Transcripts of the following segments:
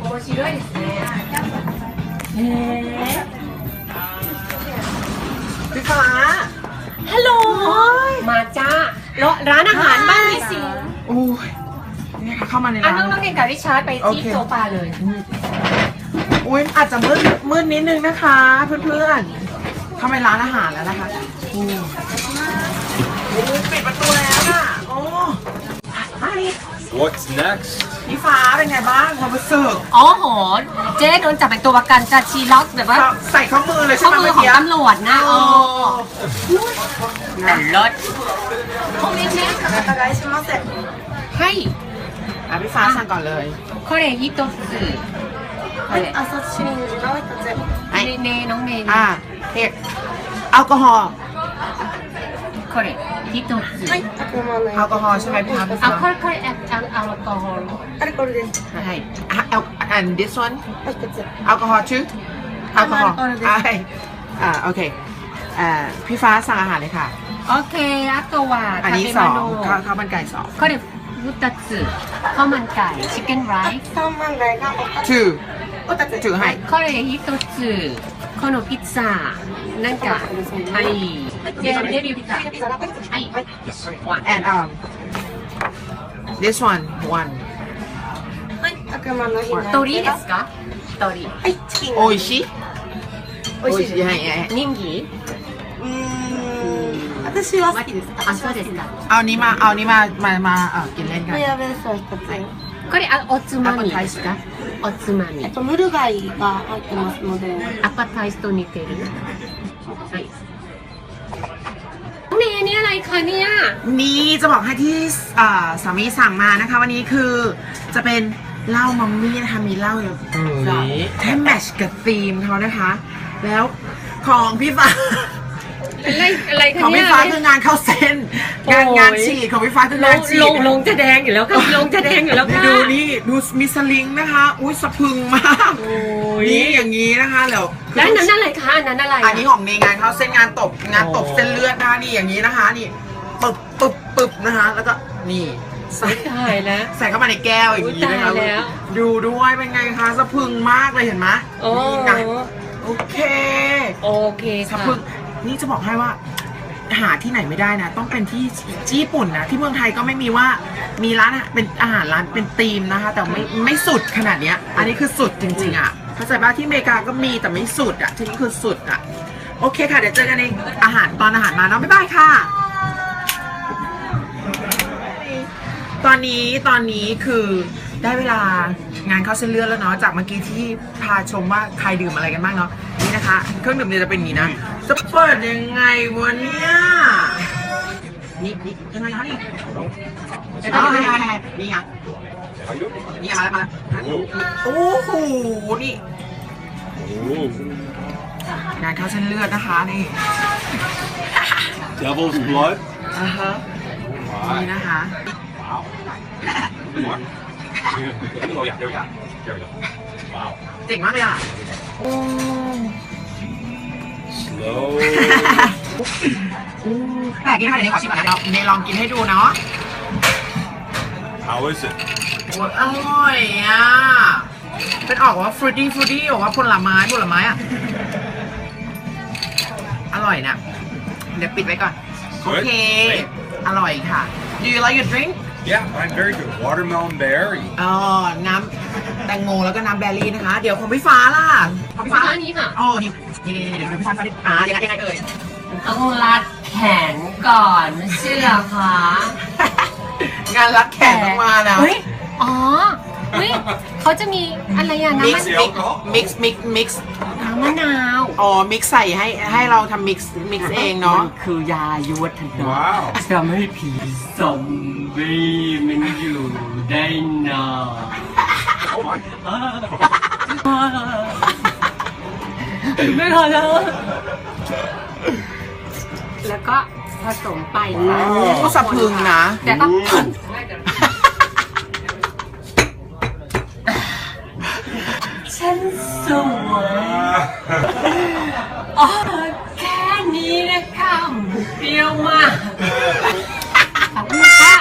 面白いですね。へえ。 พี่ฟ้า ฮัลโหล มาจ้าร้านอาหารบ้านลิสิง โอ้ยนี่ค่ะเข้ามาใน อ่ะ ร้าน น้องน้องเก่งกับริชาร์ดไป โอ ที่ เค โซฟาเลย อุ้ยอาจจะมืดมืดนิดนึงนะคะ เพื่อนๆเข้ามาในร้านอาหารแล้วนะคะอืมโอ้ปิดประตูแล้วน่ะโอ้มาดิ ว What's next? พี่ฟ้าเป็นไงบ้างความรู้สึก อ๋อโห เจ๊โดนจับเป็นตัวประกันจะชีล็อกแบบว่า ใส่ข้อมือเลยใช่ ข้อ ไหม มือ เมื่อ ของ กี้ ตำรวจนะ โอ้ อ๋อรถโคเมนเนสให้ อ่ะพี่ฟ้าสั่งก่อนเลย これ一つこれ朝シリンジの一つ เนเนน้องเน อ่าเอกแอลกอฮอล์ これ一つはい悪魔の แอลกอฮอล์ใช่ไหมพี่ฟ้าพี่ あ ฟ้า これこれああアルコールアルコールです ใช่อ่ะแอล and this one はい一つ แอลกอฮอล์ชื่อแอลกอฮอล์ แอลกอฮอล์です อ่าอ่าโอเคอ่าพี่ฟ้าสั่งอาหารเลยค่ะ オッケーあとは อัน 食 นี้ べ สอง 物 ข้าวข้าวมันไก่สอง これ二つข้าวมันไก่ชิคเก้นไรซ์ 三万台がお二つ two お二つ two ให้ これ一つこのピッツァなんかはいでレ And um, this one, one. 悪魔の日の一。はい、チキン。美味しい美味しい。いはい。人気？うん、私は。あ、そうですか。あ、今、あ、今ま、あまあ、あ、記念เ。これ、あ、おつまみですかおつまみ。えっと、ムル貝が入ってますので。アパタイスと似てる。 คะเนี่ยนี่จะบอกให้ที่อ่าสามีสั่งมานะคะ วันนี้คือจะเป็นเหล้ามัมมี่นะคะมีเหล้าอยู่ให้แมทชกับธีมเขานะคะ แล้วของพี่ฟ้าอะไรอะไรคะของเนี่พี่ยฟ้าคืองานเข้าเส้นงานโอ้ยงานฉีดของพี่ฟ้าคือลงานงฉีลดงลงจะแดงอยู่แล้วค่ะลงจะแดงอยู่แล้วค่ะดูนี่ดูมีสลิงนะคะ อุ้ยสะพรึงมากโอ้ยนี่อย่างนี้นะคะแล้ว แล้วอันนั้นอะไรคะอันนั้นอะไระอันนี้ของในงานเข้าเส้นงานตบงานตบโอ้เส้นเลือดนะคะนี่อย่างนี้นะคะ นี่ปึ๊บปึ๊บปึ๊บนะคะ แล้วก็นี่ใส่ตายแล้ว ใส่เข้ามาในแก้วอย่างนี้นะคะอุ๊ยตายแล้ว ดูด้วยเป็นไงคะสะพรึงมากเลยเห็นไหมโอ้นี่ไงโอเค โอเคสะค่ะพรึงนี่จะบอกให้ว่า หาที่ไหนไม่ได้นะ ต้องเป็นที่ญี่ปุ่นนะ ที่เมืองไทยก็ไม่มีว่ามีร้านอาหารเป็นอาหารร้านเป็นธีมนะคะ แต่ไม่ไม่สุดขนาดเนี้ย อันนี้คือสุดจริงๆอะ เข้าใจป่ะที่อเมริกาก็มีแต่ไม่สุดอะที่นี่คือสุดอะโอเคค่ะ เดี๋ยวเจอกันในอาหารตอนอาหารมาเนาะบ๊ายบายค่ะ ตอนนี้ตอนนี้คือได้เวลางานเข้าเส้นเลือดแล้วเนาะจากเมื่อกี้ที่พาชมว่าใครดื่มอะไรกันบ้างเนาะนี่นะคะ เครื่องดื่มเนี่ยจะเป็นนี้นะจะเปิดยังไงวะเนี่ยนี่นี่ยังไงคะนี่อ๋อนี่ไงนี่ไง นี่ไงมาแล้วมาแล้วโอ้โหนี่ Ooh. งานเข้าเส้นเลือดนะคะนี่ Devil's blood? อ่าฮะนี่นะคะ Wow. oh, yeah, there we go. There we go. Wow. เจ๋งมากเลยอะ Slow. แต่กินให้เดี๋ยวขอชิมก่อนนะเดี๋ยวเนยลองกินให้ดูเนาะ How is it? โอ้ยอร่อยอะ เป็นออกว่าฟรุตตี้ฟรุตตี้ออกว่าผลไม้ผลไม้อะ อร่อยนะ เดี๋ยวปิดไว้ก่อน โอเค อร่อยค่ะ Do you like your drink Yeah, I'm very good. Watermelon berry. อ๋อ น้ำแตงโมแล้วก็น้ำแบร์รี่นะคะ เดี๋ยวของพี่ฟ้าล่ะของพี่ฟ้าอันนี้ค่ะอ๋อนี่นี่นี่เดี๋ยวพี่ฟ้าฟ้าดิอ่ายังไงยังไงเอ่ยต้องรัดแขนก่อนไม่ใช่เหรอคะ งานรัดแขนต้องมานะเฮ้ย อ๋อเฮ้ยเขาจะมีอะไรอะน้ำมิกมันซ์มิกซ์มิกซ์มิกซ์น้ำมะนาวอ๋อมิกซ์ใส่ให้ให้เราทำมิกซ์มิกซ์เองเนาะ มันคือยายุวัฒนะ Wow. ทำให้ผีซอมบี้มันอยู่ได้นาน Oh my. ไม่ทันแล้วแล้วก็ผสมไปค่ะก็สะพรึงนะ แต่ก็ฉัน สวยอ๋อแค่นี้นะคะเปรี้ยวมากสวัสดีค่ะ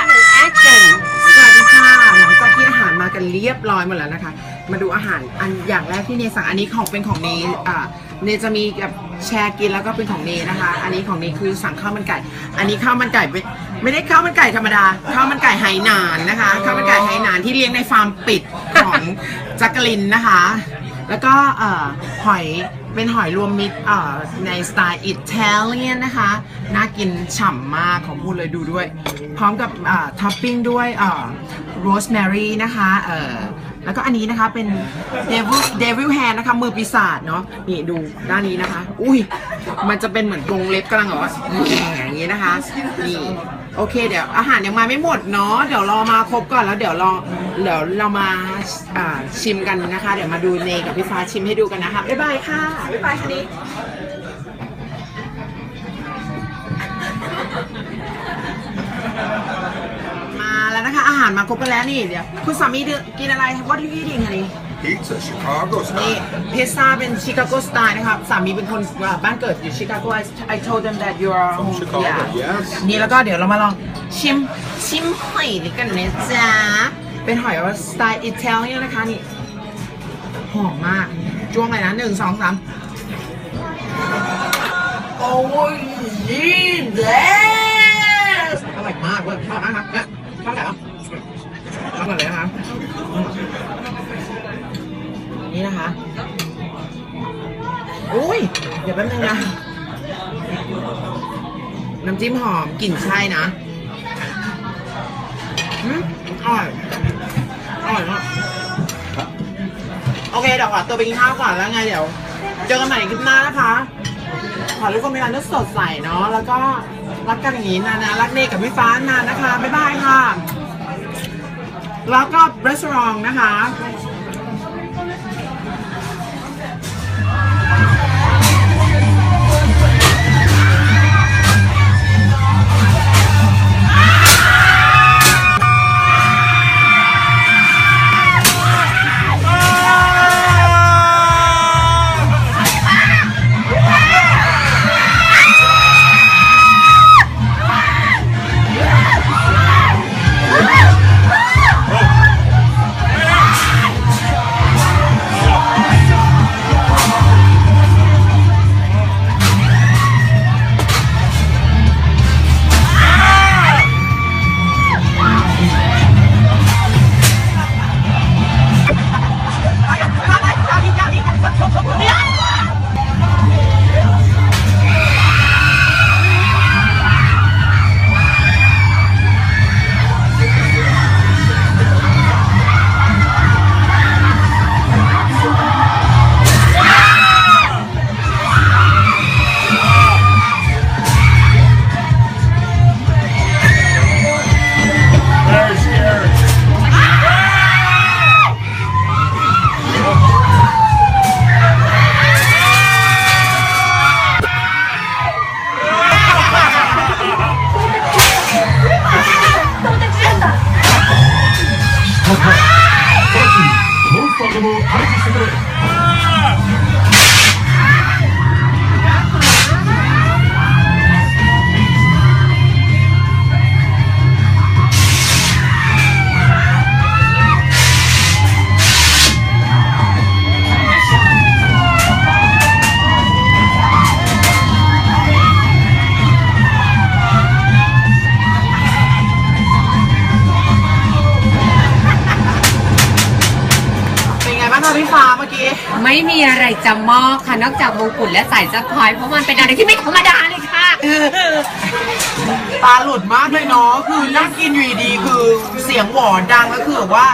หลังจากที่อาหารมากันเรียบร้อยหมดแล้วนะคะ มาดูอาหารอันอย่างแรกที่เนสั่งอันนี้ของเป็นของเนอ่าเนจะมีแบบแชร์กินแล้วก็เป็นของเนนะคะ อันนี้ของเนคือสั่งข้าวมันไก่ อันนี้ข้าวมันไก่ไม่ไม่ได้ข้าวมันไก่ธรรมดา ข้าวมันไก่ไหหนานนะคะ ข้าวมันไก่ไหหนานที่เลี้ยงในฟาร์มปิดของจักรินนะคะ แล้วก็เอ่อหอยเป็นหอยรวมมิตรเอ่อในสไตล์อิตาเลียนนะคะ น่ากินฉ่ำมากของพูดเลยดูด้วย พร้อมกับเอ่อท็อปปิ้งด้วยเอ่อโรสแมรี่นะคะเอ่อแล้วก็อันนี้นะคะเป็นเดวิลเดวิลแฮนนะคะ มือปีศาจเนาะนี่ดูด้านนี้นะคะ อุ้ยมันจะเป็นเหมือนกรงเล็บกำลังแบบว่าอย่างนี้นะคะ นี่ โอเคเดี๋ยวอาหารยังมาไม่หมดเนาะเดี๋ยวรอมาครบก่อนแล้วเดี๋ยวรอเดี๋ยวเรามาอ่าชิมกันนะคะ เดี๋ยวมาดูเนกับพี่ฟ้าชิมให้ดูกันนะคะบ๊ายบายค่ะบ๊ายบายคันนี้มาแล้วนะคะ อาหารมาครบกันแล้วนี่เดี๋ยวคุณสามีกินอะไร What are you eating คะนี่ Pizza, Chicago นี่ style. พิซซ่าเป็นชิคาโกสไตล์นะครับสามีเป็นคนอ่าบ้านเกิดอยู่ชิคาโก I I told them that you are From home Chicago, yeah yes. นี่แล้วก็เดี๋ยวเรามาลองชิมชิมหอยนี่กันนะจ๊ะ เป็นหอยว่าสไตล์อิตาเลียนนะคะนี่หอมมากจ้วงเลยนะหนึ่งสองสามโอ้ยยี่เดสอร่อยมากเลยชอบมากครับเนี่ยชอบไหนอะ อุ้ยเดี๋ยวแป๊บนึงนะ น้ำจิ้มหอมกลิ่นใช่นะอืมอร่อยอร่อยมากโอเคเดี๋ยวขอตัวไปกินข้าวก่อนแล้วไงเดี๋ยว เจอกันใหม่คลิปหน้านะคะขอให้ทุกคนมีวันที่สดใสเนาะแล้วก็รักกันอย่างนี้นานๆรักเนกกับพี่ฟ้านานนะคะบ๊ายบายค่ะ แล้วก็รีสอร์ทนะคะ 가르칠 수 있도록 ไม่มีอะไรจะมอบค่ะนอกจากมงกุฎและสายสะพายเพราะมันเป็นอะไรที่ไม่ธรรมดาเลยค่ะตาหลุดมากเลยเนาะคือนั่งกินอยู่ดีๆคือเสียงหวอดังแล้วคือแบบว่า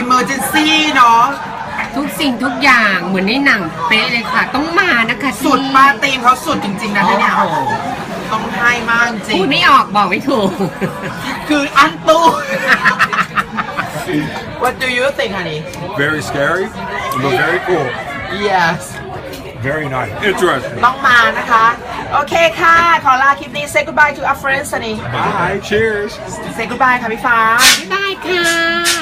emergency เนาะทุกสิ่งทุกอย่างเหมือนในหนังเป๊ะเลยค่ะ ต้องมานะคะที่สุดปาตีมเขาสุดจริงๆนะเนี่ยต้องให้มากจริพูงดไม่ออกบอกไม่ถูก คืออันตู What do you think honey Very scary, but very cool. Yes Very nice. Interesting. ต้องมานะคะ โอเคค่ะ ขอลาคลิปนี้ say goodbye to our friends honey Bye. Cheers. say goodbye ค่ะพี่ฟ้า บ๊ายบายค่ะ